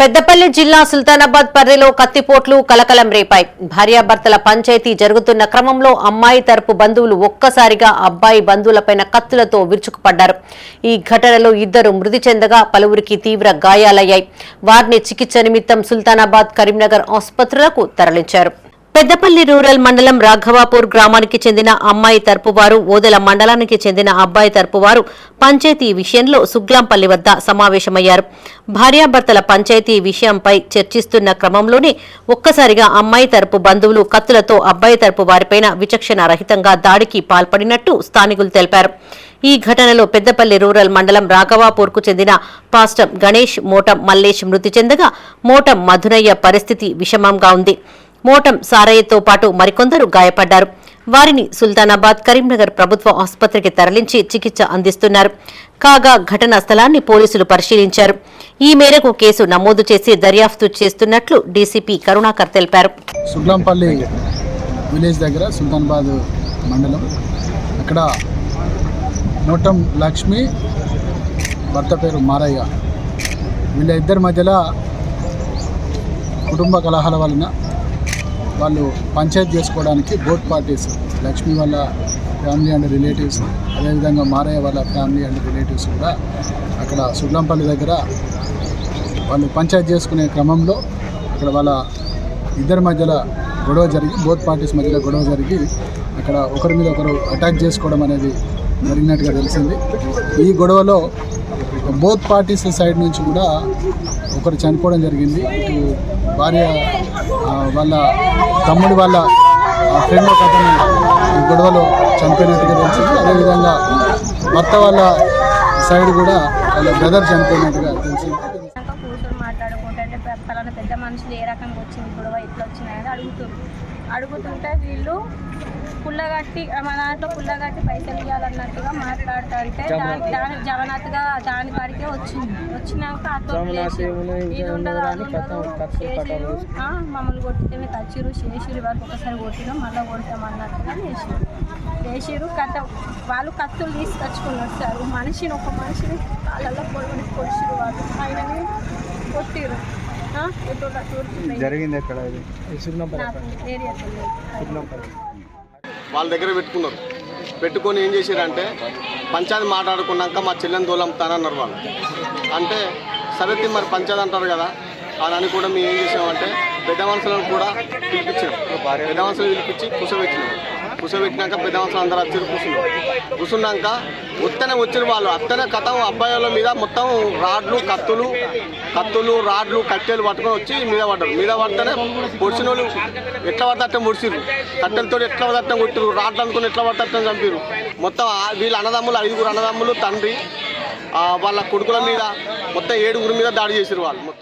పెద్దపల్లి జిల్లా సుల్తానాబాద్ పర్రెలో కత్తిపోట్లు కలకలం రేపాయి. భార్యాభర్తల పంచాయతీ జరుగుతున్న క్రమంలో అమ్మాయి తరపు బంధువులు ఒక్కసారిగా అబ్బాయి బంధువులపైన కత్తులతో విరుచుకుపడ్డారు. ఈ ఘటనలో ఇద్దరు మృతి చెందగా పలువురికి తీవ్ర గాయాలయ్యాయి. వారిని చికిత్స నిమిత్తం సుల్తానాబాద్ కరీంనగర్ ఆసుపత్రులకు తరలించారు. పెద్దపల్లి రూరల్ మండలం రాఘవాపూర్ గ్రామానికి చెందిన అమ్మాయి తరపువారు ఓదెల మండలానికి చెందిన అబ్బాయి తరపువారు పంచాయతీ విషయంలో సుగ్లాంపల్లి వద్ద సమావేశమయ్యారు. భార్యాభర్తల పంచాయతీ విషయంపై చర్చిస్తున్న క్రమంలోనే ఒక్కసారిగా అమ్మాయి తరపు బంధువులు కత్తులతో అబ్బాయి తరపు వారిపైన విచక్షణ రహితంగా దాడికి పాల్పడినట్టు స్థానికులు తెలిపారు. ఈ ఘటనలో పెద్దపల్లి రూరల్ మండలం రాఘవాపూర్కు చెందిన పాస్టం గణేష్ మోటం మల్లేష్ మృతి చెందగా మోటం మధునయ్య పరిస్థితి విషమంగా ఉంది. మోటం సారయ్యతో పాటు మరికొందరు గాయపడ్డారు. వారిని సుల్తానాబాద్ కరీంనగర్ ప్రభుత్వ ఆసుపత్రికి తరలించి చికిత్స అందిస్తున్నారు. కాగా ఘటనా స్థలాన్ని పోలీసులు పరిశీలించారు. ఈ మేరకు కేసు నమోదు చేసి దర్యాప్తు చేస్తున్నట్లు డీసీపీ కరుణాకర్ తెలిపారు. సుగ్లంపల్లి విలేజ్ దగ్గర సుల్తానాబాద్ మండలం. అక్కడ నోటం లక్ష్మి భర్త పేరు మారయ్య. వీళ్ళ ఇద్దరి మధ్యలో కుటుంబ కలహాల వలన వాళ్ళు పంచాయతీ చేసుకోవడానికి బోత్ పార్టీస్ లక్ష్మి వాళ్ళ ఫ్యామిలీ అండ్ రిలేటివ్స్ అదేవిధంగా మారయ్య వాళ్ళ ఫ్యామిలీ అండ్ రిలేటివ్స్ కూడా అక్కడ సుగ్లంపల్లి దగ్గర వాళ్ళు పంచాయతీ చేసుకునే క్రమంలో అక్కడ వాళ్ళ ఇద్దరి మధ్యలో గొడవ జరిగి బోత్ పార్టీస్ మధ్యలో గొడవ జరిగి అక్కడ ఒకరి మీద ఒకరు అటాక్ చేసుకోవడం అనేది జరిగినట్టుగా తెలిసింది. ఈ గొడవలో బోత్ పార్టీస్ సైడ్ నుంచి కూడా ఒకరు చనిపోవడం జరిగింది. ఇటు భార్య వాళ్ళ తమ్ముడి వాళ్ళ ఫ్రెండ్ ఒక అతను ఈ గొడవలో చనిపోయినట్టుగా తెలిసింది అదేవిధంగా భర్త వాళ్ళ సైడ్ కూడా వాళ్ళ బ్రదర్ చనిపోయినట్టుగా తెలిసింది ప- పలానా పెద్ద మనుషులు ఏ రకంగా వచ్చింది గొడవ ఇట్లా వచ్చినాయని అడుగుతారు అడుగుతుంటే వీళ్ళు పుల్లగట్టి మన దాంట్లో పుల్లగట్టి పైసలు ఇవ్వాలన్నట్టుగా మాట్లాడుతుంటే దాని దాని జగన్నాథ్గా దాని వరకే వచ్చింది. వచ్చినాక ఇది ఉండదు అది ఉండదు. చేసిరు ఆ, మమ్మల్ని కొట్టితే మీకు వచ్చిరు చేసిరు వరకు ఒకసారి కొట్టినాం మళ్ళీ కొడతాం అన్నట్టుగా చేసిరు చేసిరు కథ వాళ్ళు కత్తులు తీసుకొచ్చుకున్నారు సార్. మనిషిని ఒక మనిషిని కాళ్ళల్లో పొడిని పొడిచిరు వాళ్ళు. ఆయనని కొట్టిరు. జరిగింది ఎక్కడ ఇది? వాళ్ళ దగ్గర పెట్టుకున్నారు. పెట్టుకొని ఏం చేశారంటే పంచాయతీ మాట్లాడుకున్నాక మా చెల్లెని దూలంతానన్నారు వాళ్ళు. అంటే సరే మరి పంచాయతీ అంటారు కదా అని అని కూడా మేము ఏం చేసామంటే పెద్ద మనుషులను కూడా పిలిపించాం పెద్ద మనుషులు పిలిపించి కూర్చోబెట్టినాం కూర్చోబెట్టినాక పెద్ద మనుషులు అందరూ వచ్చి కూర్చున్నాం కూర్చున్నాక ఉత్తనే వచ్చిన వాళ్ళు అత్తనే కథ అబ్బాయిల మీద మొత్తం రాడ్లు కత్తులు కత్తులు రాడ్లు కట్టెలు పట్టుకొని వచ్చి మీద పడ్డారు. మీద పడితేనే పొడిచిన వాళ్ళు ఎట్లా పడితే పొడిచిరు కట్టెలతో ఎట్లా పడితే కొట్టిరు రాడ్లు అనుకుని ఎట్లా పడితే చంపారు మొత్తం వీళ్ళ అన్నదమ్ములు ఐదుగురు అన్నదమ్ములు తండ్రి వాళ్ళ కొడుకుల మీద మొత్తం ఏడుగురు మీద దాడి చేసారు వాళ్ళు.